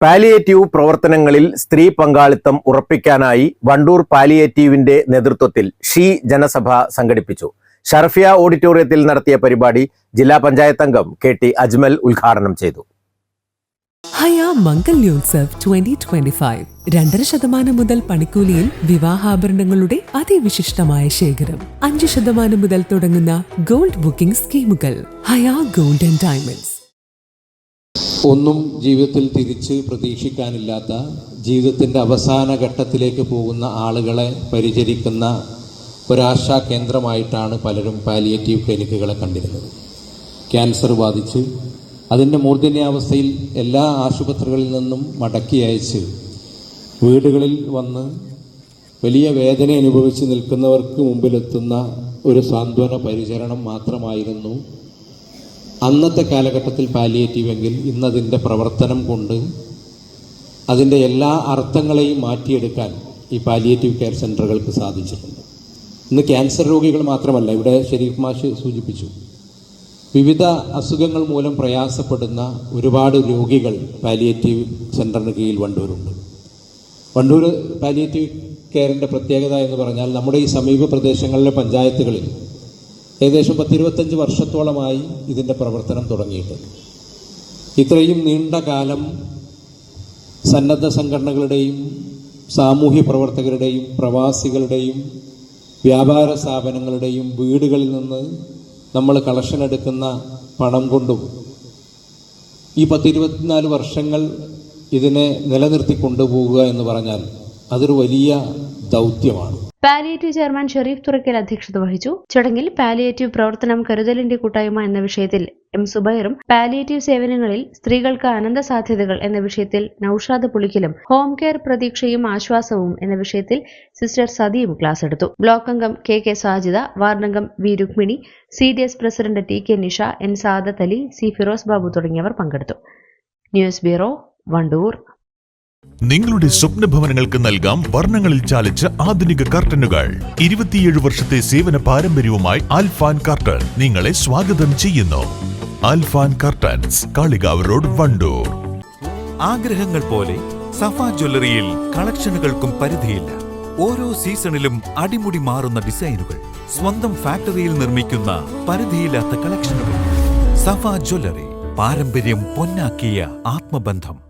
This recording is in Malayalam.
പാലിയേറ്റീവ് പ്രവർത്തനങ്ങളിൽ സ്ത്രീ പങ്കാളിത്തം ഉറപ്പിക്കാനായി വണ്ടൂർ പാലിയേറ്റീവിന്റെ നേതൃത്വത്തിൽ ഷീ ജനസഭ സംഘടിപ്പിച്ചു. ഷർഫിയ ഓഡിറ്റോറിയത്തിൽ നടത്തിയ പരിപാടി ജില്ലാ പഞ്ചായത്ത് അംഗം കെ ടി അജ്മൽ ഉദ്ഘാടനം ചെയ്തു. രണ്ടര ശതമാനം മുതൽ പണിക്കൂലിയിൽ വിവാഹാഭരണങ്ങളുടെ അതിവിശിഷ്ടമായ ശേഖരം. അഞ്ച് ശതമാനം മുതൽ തുടങ്ങുന്ന ഗോൾഡ് ബുക്കിംഗ് സ്കീമുകൾ. ഹയാ ഗോൾഡ് ആൻഡ് ഡയമണ്ട്സ്. ഒന്നും ജീവിതത്തിൽ തിരിച്ച് പ്രതീക്ഷിക്കാനില്ലാത്ത ജീവിതത്തിന്റെ അവസാന ഘട്ടത്തിലേക്ക് പോകുന്ന ആളുകളെ പരിചരിക്കുന്ന ഒരാശാ കേന്ദ്രമായിട്ടാണ് പലരും പാലിയേറ്റീവ് ക്ലിനിക്കുകളെ കണ്ടിരുന്നത്. ക്യാൻസർ ബാധിച്ച് അതിന്റെ മൂർധന്യാവസ്ഥയിൽ എല്ലാ ആശുപത്രികളിൽ നിന്നും മടക്കി അയച്ച് വീടുകളിൽ വന്ന് വലിയ വേദന അനുഭവിച്ച് നിൽക്കുന്നവർക്ക് മുമ്പിലെത്തുന്ന ഒരു സാന്ത്വന പരിചരണം മാത്രമായിരുന്നു അന്നത്തെ കാലഘട്ടത്തിൽ പാലിയേറ്റീവ് എങ്കിൽ ഇന്നതിന്റെ പ്രവർത്തനം കൊണ്ട് അതിന്റെ എല്ലാ അർത്ഥങ്ങളെയും മാറ്റിയെടുക്കാൻ ഈ പാലിയേറ്റീവ് കെയർ സെന്ററുകൾക്ക് സാധിച്ചിട്ടുണ്ട്. ഇന്ന് ക്യാൻസർ രോഗികൾ മാത്രമല്ല ഇവിടെ ഷെരീഫ് മാഷ് സൂചിപ്പിച്ചു. വിവിധ അസുഖങ്ങൾ മൂലം പ്രയാസപ്പെടുന്ന ഒരുപാട് രോഗികൾ പാലിയേറ്റീവ് സെന്ററിന് കീഴിൽ വണ്ടൂരുണ്ട്. വണ്ടൂർ പാലിയേറ്റീവ് കെയറിന്റെ പ്രത്യേകത എന്ന് പറഞ്ഞാൽ നമ്മുടെ ഈ സമീപ പ്രദേശങ്ങളിലെ പഞ്ചായത്തുകളിൽ ഏകദേശം പത്തിരുപത്തഞ്ച് വർഷത്തോളമായി ഇതിന്റെ പ്രവർത്തനം തുടങ്ങിയിട്ട്. ഇത്രയും നീണ്ട കാലം സന്നദ്ധ സംഘടനകളുടെയും സാമൂഹ്യ പ്രവർത്തകരുടെയും പ്രവാസികളുടെയും വ്യാപാര സ്ഥാപനങ്ങളുടെയും വീടുകളിൽ നിന്ന് നമ്മൾ കളക്ഷൻ എടുക്കുന്ന പണം കൊണ്ടും ഈ പത്തിരുപത്തിനാല് വർഷങ്ങൾ ഇതിനെ നിലനിർത്തി കൊണ്ടുപോകുക എന്ന് പറഞ്ഞാൽ അതൊരു വലിയ ദൗത്യമാണ്. പാലിയേറ്റീവ് ചെയർമാൻ ഷെരീഫ് തുറക്കൽ അധ്യക്ഷത വഹിച്ചു. ചടങ്ങിൽ പാലിയേറ്റീവ് പ്രവർത്തനം കരുതലിന്റെ കൂട്ടായ്മ എന്ന വിഷയത്തിൽ എം സുബൈറും പാലിയേറ്റീവ് സേവനങ്ങളിൽ സ്ത്രീകൾക്ക് അനന്ത സാധ്യതകൾ എന്ന വിഷയത്തിൽ നൌഷാദ് പുളിക്കലും ഹോം കെയർ പ്രതീക്ഷയും ആശ്വാസവും എന്ന വിഷയത്തിൽ സിസ്റ്റർ സതിയും ക്ലാസ് എടുത്തു. ബ്ലോക്ക് അംഗം K K Sajida വാർഡംഗം V Rukmini C D S president T K Nisha N Sadath Ali C Firoz Babu തുടങ്ങിയവർ പങ്കെടുത്തു. News bureau Wandoor. നിങ്ങളുടെ സ്വപ്ന ഭവനങ്ങൾക്ക് നൽകാം വർണങ്ങളിൽ ചാലിച്ച ആധുനിക കർട്ടനുകൾ. ഇരുപത്തിയേഴ് വർഷത്തെ സേവന പാരമ്പര്യവുമായി ആൽഫാൻ കർട്ടൻ നിങ്ങളെ സ്വാഗതം ചെയ്യുന്നു. Alfan curtains Kalikavu road Wandoor. ആഗ്രഹങ്ങൾ പോലെ സഫ ജ്വല്ലറിയിൽ കളക്ഷനുകൾക്കും പരിധിയില്ല. ഓരോ സീസണിലും അടിമുടി മാറുന്ന ഡിസൈനുകൾ സ്വന്തം ഫാക്ടറിയിൽ നിർമ്മിക്കുന്ന പരിധിയില്ലാത്ത കളക്ഷനുകൾ. സഫ ജ്വല്ലറി പാരമ്പര്യം പൊന്നാക്കിയ ആത്മബന്ധം.